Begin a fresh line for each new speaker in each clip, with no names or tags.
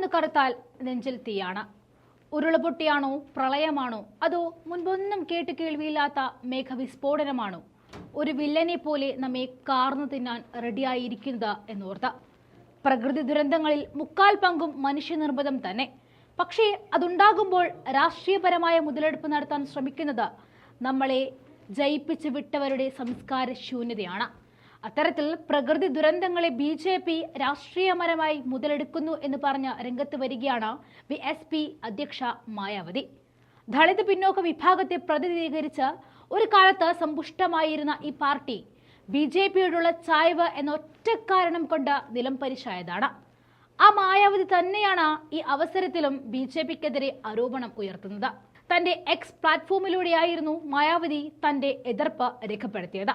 ഒന്ന് കറുത്താൽ നെഞ്ചിൽ തീയാണ്. ഉരുളുപൊട്ടിയാണോ പ്രളയമാണോ അതോ മുൻപൊന്നും കേട്ട് കേൾവിയില്ലാത്ത മേഘവിസ്ഫോടനമാണോ? ഒരു വില്ലനെ പോലെ നമ്മെ കാർന്നു തിന്നാൻ റെഡിയായിരിക്കുന്നത് എന്നോർത്ത. പ്രകൃതി ദുരന്തങ്ങളിൽ മുക്കാൽ പങ്കും മനുഷ്യനിർമ്മിതം തന്നെ. പക്ഷേ അതുണ്ടാകുമ്പോൾ രാഷ്ട്രീയപരമായ മുതലെടുപ്പ് നടത്താൻ ശ്രമിക്കുന്നത് നമ്മളെ ജയിപ്പിച്ചു വിട്ടവരുടെ സംസ്കാര ശൂന്യതയാണ് അത്തരത്തിൽ പ്രകൃതി ദുരന്തങ്ങളെ ബി ജെ പി രാഷ്ട്രീയപരമായി മുതലെടുക്കുന്നു എന്ന് പറഞ്ഞ് രംഗത്ത് വരികയാണ് ബി എസ് പി അധ്യക്ഷ മായാവതി. ദളിത് പിന്നോക്ക വിഭാഗത്തെ പ്രതിനിധീകരിച്ച് ഒരു കാലത്ത് സമ്പുഷ്ടമായിരുന്ന ഈ പാർട്ടി ബി ജെ പിയോടുള്ള ചായ്വ് എന്ന ഒറ്റ കാരണം കൊണ്ട് നിലം പരിശായതാണ്. ആ മായാവതി തന്നെയാണ് ഈ അവസരത്തിലും ബി ജെ പിക്കെതിരെ ആരോപണം ഉയർത്തുന്നത്. തന്റെ എക്സ് പ്ലാറ്റ്ഫോമിലൂടെയായിരുന്നു മായാവതി തന്റെ എതിർപ്പ് രേഖപ്പെടുത്തിയത്.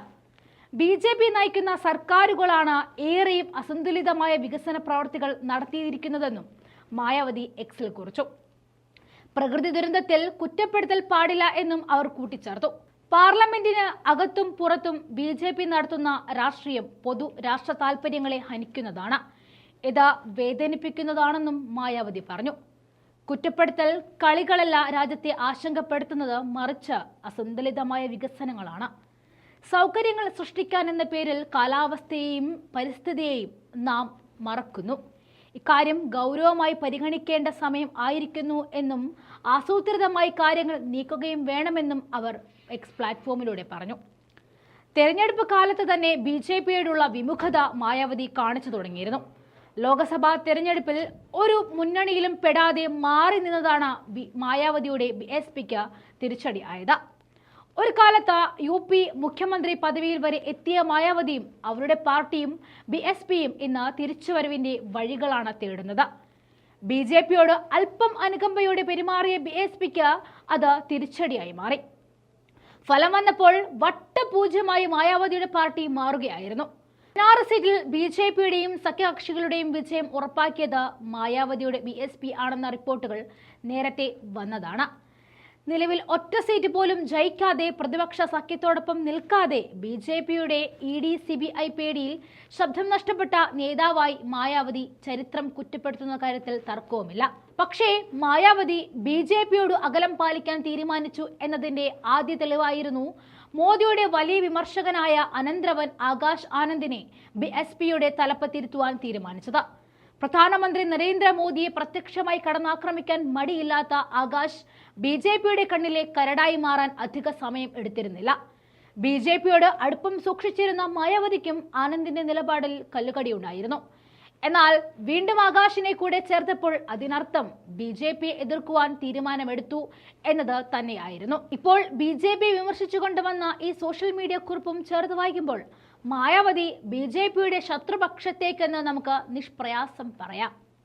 ബി ജെ പി നയിക്കുന്ന സർക്കാരുകളാണ് ഏറെയും അസന്തുലിതമായ വികസന പ്രവർത്തികൾ നടത്തിയിരിക്കുന്നതെന്നും മായാവതി എക്സിൽ കുറിച്ചു. പ്രകൃതി ദുരന്തത്തിൽ കുറ്റപ്പെടുത്തൽ പാടില്ല എന്നും അവർ കൂട്ടിച്ചേർത്തു. പാർലമെന്റിന് അകത്തും പുറത്തും ബി ജെ പി നടത്തുന്ന രാഷ്ട്രീയം പൊതു രാഷ്ട്ര താൽപര്യങ്ങളെ ഹനിക്കുന്നതാണ്. ഇത് വേദനിപ്പിക്കുന്നതാണെന്നും മായാവതി പറഞ്ഞു. കുറ്റപ്പെടുത്തൽ കളികളല്ല രാജ്യത്തെ ആശങ്കപ്പെടുത്തുന്നത് മറിച്ച് അസന്തുലിതമായ വികസനങ്ങളാണ്. സൗകര്യങ്ങൾ സൃഷ്ടിക്കാൻ എന്ന പേരിൽ കാലാവസ്ഥയെയും പരിസ്ഥിതിയെയും നാം മറക്കുന്നു. ഇക്കാര്യം ഗൗരവമായി പരിഗണിക്കേണ്ട സമയം ആയിരിക്കുന്നു എന്നും ആസൂത്രിതമായി കാര്യങ്ങൾ നീക്കുകയും വേണമെന്നും അവർ എക്സ് പ്ലാറ്റ്ഫോമിലൂടെ പറഞ്ഞു. തെരഞ്ഞെടുപ്പ് കാലത്ത് തന്നെ ബി ജെ പിയോടുള്ള വിമുഖത മായാവതി കാണിച്ചു തുടങ്ങിയിരുന്നു. ലോക്സഭാ തെരഞ്ഞെടുപ്പിൽ ഒരു മുന്നണിയിലും പെടാതെ മാറി നിന്നതാണ് മായാവതിയുടെ എസ് പിക്ക് തിരിച്ചടി ആയത്. ഒരു കാലത്ത് യു പി മുഖ്യമന്ത്രി പദവിയിൽ വരെ എത്തിയ മായാവതിയും അവരുടെ പാർട്ടിയും ബി എസ് പിയും ഇന്ന് തിരിച്ചുവരവിന്റെ വഴികളാണ് തേടുന്നത്. ബി ജെ പിയോട് അല്പം അനുകമ്പയോടെ പെരുമാറിയ ബി എസ് പിക്ക് അത് തിരിച്ചടിയായി മാറി. ഫലം വന്നപ്പോൾ വട്ടപൂജ്യമായി മായാവതിയുടെ പാർട്ടി മാറുകയായിരുന്നു. പതിനാറ് സീറ്റിൽ ബി ജെ പിയുടെയും സഖ്യകക്ഷികളുടെയും വിജയം ഉറപ്പാക്കിയത് മായാവതിയുടെ ബി എസ് പി ആണെന്ന റിപ്പോർട്ടുകൾ നേരത്തെ വന്നതാണ്. നിലവിൽ ഒറ്റ സീറ്റ് പോലും ജയിക്കാതെ പ്രതിപക്ഷ സഖ്യത്തോടൊപ്പം നിൽക്കാതെ ബി ജെ പിയുടെ E D C B I പേടിയിൽ ശബ്ദം നഷ്ടപ്പെട്ട നേതാവായി മായാവതി ചരിത്രം കുറ്റപ്പെടുത്തുന്ന കാര്യത്തിൽ തർക്കവുമില്ല. പക്ഷേ മായാവതി ബി ജെ പിയോട് അകലം പാലിക്കാൻ തീരുമാനിച്ചു എന്നതിന്റെ ആദ്യ തെളിവായിരുന്നു മോദിയുടെ വലിയ വിമർശകനായ അനന്തരവൻ ആകാശ് ആനന്ദിനെ ബി എസ് പിയുടെ തലപ്പത്തിരുത്തുവാൻ തീരുമാനിച്ചത്. പ്രധാനമന്ത്രി നരേന്ദ്രമോദിയെ പ്രത്യക്ഷമായി കടന്നാക്രമിക്കാൻ മടിയില്ലാത്ത ആകാശ് ബി ജെ പിയുടെ കണ്ണിലെ കരടായി മാറാൻ അധിക സമയം എടുത്തിരുന്നില്ല. ബി ജെ പിയോട് അടുപ്പം സൂക്ഷിച്ചിരുന്ന മായാവതിക്കും ആനന്ദിന്റെ നിലപാടിൽ കല്ലുകടിയുണ്ടായിരുന്നു. എന്നാൽ വീണ്ടും ആകാശിനെ കൂടെ ചേർത്തപ്പോൾ അതിനർത്ഥം ബി ജെ പിയെ എതിർക്കുവാൻ തീരുമാനമെടുത്തു എന്നത് തന്നെയായിരുന്നു. ഇപ്പോൾ ബി ജെ പി വിമർശിച്ചുകൊണ്ട് വന്ന ഈ സോഷ്യൽ മീഡിയ കുറിപ്പും ചേർത്ത് വായിക്കുമ്പോൾ മായാവതി ബി ജെ പിയുടെ ശത്രുപക്ഷത്തേക്കെന്ന് നമുക്ക് നിഷ്പ്രയാസം പറയാം.